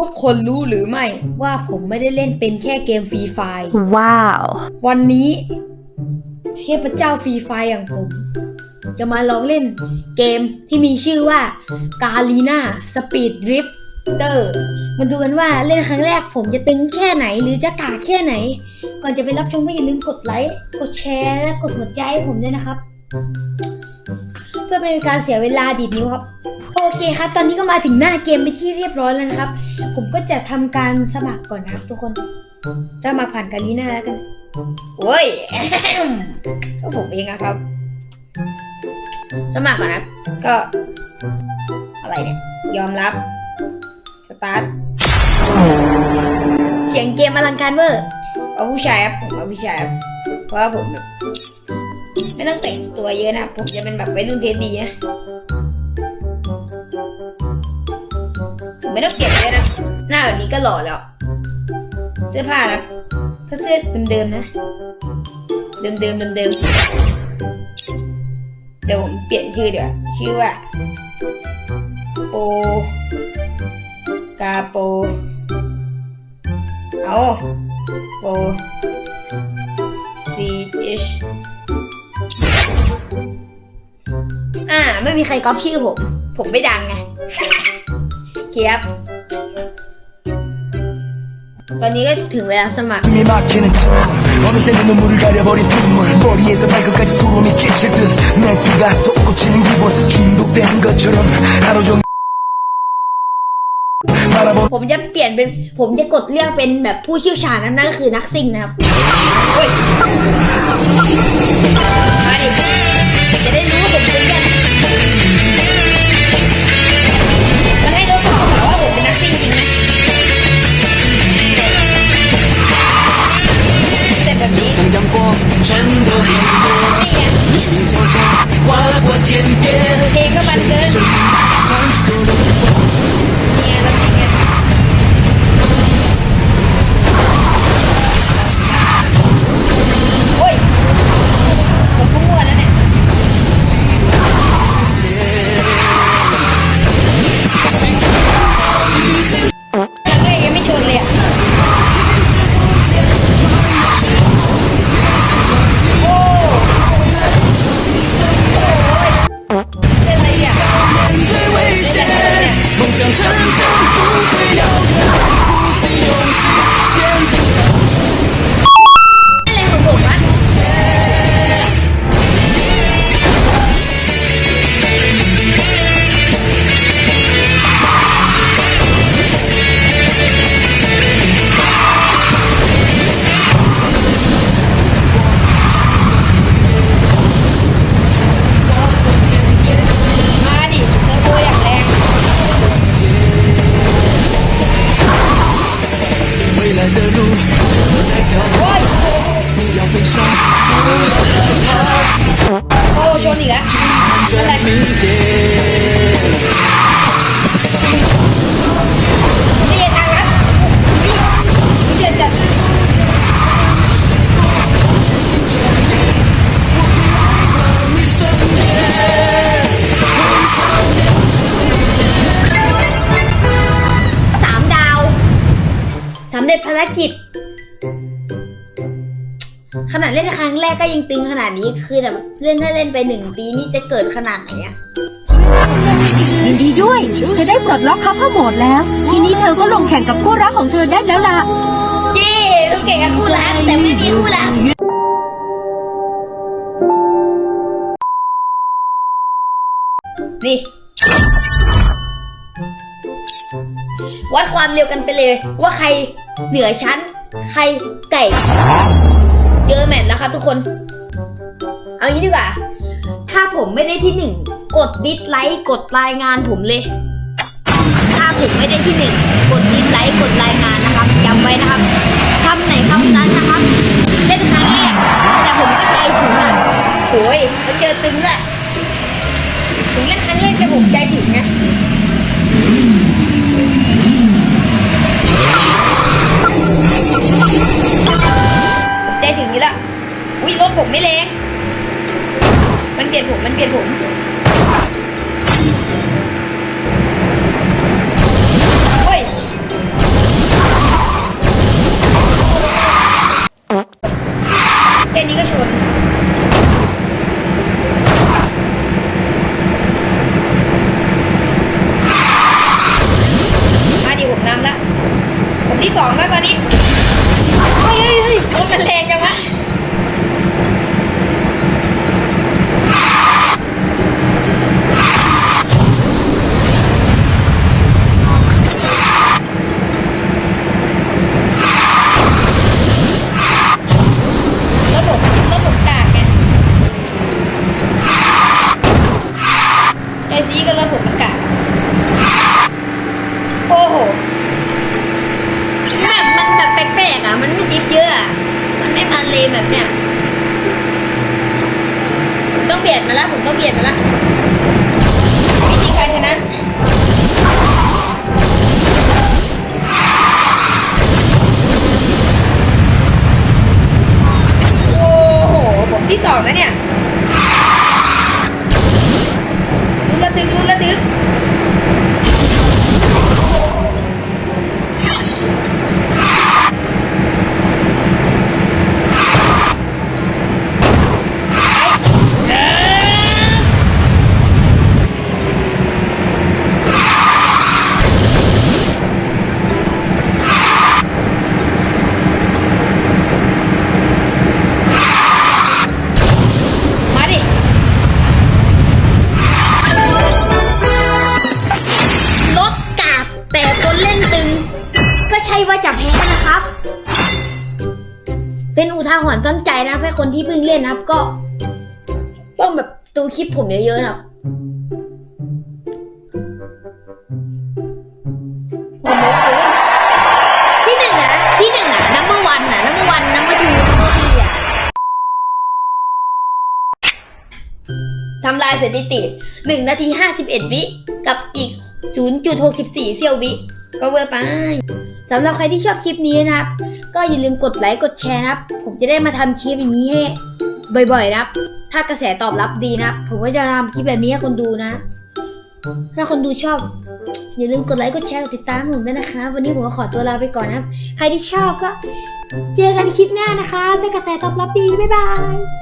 ทุกคนรู้หรือไม่ว่าผมไม่ได้เล่นเป็นแค่เกมฟรีไฟว้าว วันนี้ เทพเจ้าฟรีไฟอย่างผม จะมาลองเล่นเกมที่มีชื่อว่ากาลีนาสปีดดริฟเตอร์มาดูกันว่าเล่นครั้งแรกผมจะตึงแค่ไหนหรือจะกากแค่ไหน ก่อนจะไปรับชมก็อย่าลืมกดไลค์ กดแชร์และกดหัวใจให้ผมด้วยนะครับ เพื่อไม่เป็นการเสียเวลาดีดนิ้วครับ โอเคครับ ตอนนี้ก็มาถึงหน้าเกมไปที่เรียบร้อยแล้วนะครับ ผมก็จะทำการสมัครก่อนนะครับทุกคนถ้ามาผ่านกาลีนาแล้วกันโอ้ยก็ผมเองอะครับ สมัครก่อนนะก็ อะไรเนี่ย ยอมรับ สตาร์ท เสียงเกมอลังการเวอร์เอาผู้ชายครับผมเอาผู้ชายครับเพราะผมแบบ ไม่ต้องแต่งตัวเยอะนะ ผมจะเป็นแบบวัยรุ่นเทสดีนะผมไม่ต้องเปลี่ยนเยอะนะหน้าแบบนี้ก็หล่อแล้ว เสื้อผ้านะก็เสื้อเดิมๆนะ เดิมๆเดิมๆเดี๋ยวผมเปลี่ยนชื่อเดี๋ยวชื่อว่าโปกาโปเอาโป C H อ่า ไม่มีใครก๊อปชื่อผม ผมไม่ดังไง เคียบ ตอนนี้ก็ถึงเวลาสมัคร 숨이 막히는 차 어느새 내 눈물을 가려버린 빗물 머리에서 발끝까지 소름이 끼칠 듯내 피가 솟구치는 기분 중독된 것처럼 하루 종일 바라보 ผมจะเปลี่ยนเป็น ผมจะกดเลือกเป็นแบบผู้เชี่ยวชาญนะนั่นก็คือนักซิ่งนะครับโอ้ยมาดิ เพลงก็มันเกินารกิจ ขนาดเล่นครั้งแรกก็ยังตึงขนาดนี้คือแบบเล่นถ้าเล่นไปหนึ่งปีนี่จะเกิดขนาดไหนอะยินดีด้วย เธอได้ปลดล็อกคัพเปอร์โหมดแล้ว ทีนี้เธอก็ลงแข่งกับคู่รักของเธอได้แล้วล่ะเย้ลูกเก่งกับคู่รักแต่ไม่มีคู่รักนี่วัดความเร็วกันไปเลยว่าใครเหนือชั้นใครไก่เจอแมตช์แล้วครับทุกคน เอางี้ดีกว่า ถ้าผมไม่ได้ที่หนึ่งกดดิสไลค์กดรายงานผมเลย ถ้าผมไม่ได้ที่หนึ่งกดดิสไลค์กดรายงานนะครับจำไว้นะครับคำไหนคำนั้นนะครับ เล่นครั้งแรกแต่ผมก็ใจถึงอะโอ้ยแล้วเจอตึงด้วย ที่สองแล้วตอนนี้ ทาหรณ์ต้นใจนะครับให้คนที่เพิ่งเล่นนะครับ ก็ ต้องแบบดูคลิปผมเยอะๆนะครับโอ้โหเกินที่หนึ่งอะนะที่หนึ่งอะนัมเบอร์วันอะนัมเบอร์วันนัมเบอร์ทูนัมเบอร์ทีอะทำลายสถิติหนึ่งนาทีห้าสิบเอ็ดวิ กับอีก 0.64 เซี่ยววิ ก็เวอร์ไป สำหรับใครที่ชอบคลิปนี้นะครับ ก็อย่าลืมกดไลค์กดแชร์นะครับ ผมจะได้มาทำคลิปอย่างนี้ให้บ่อยๆนะครับ ถ้ากระแสตอบรับดีนะครับ ผมก็จะทำคลิปแบบนี้ให้คนดูนะ ถ้าคนดูชอบ อย่าลืมกดไลค์กดแชร์กดติดตามผมด้วยนะคะ วันนี้ผมก็ขอตัวลาไปก่อนนะครับ ใครที่ชอบก็เจอกันคลิปหน้านะคะถ้ากระแสตอบรับดีบ๊ายบาย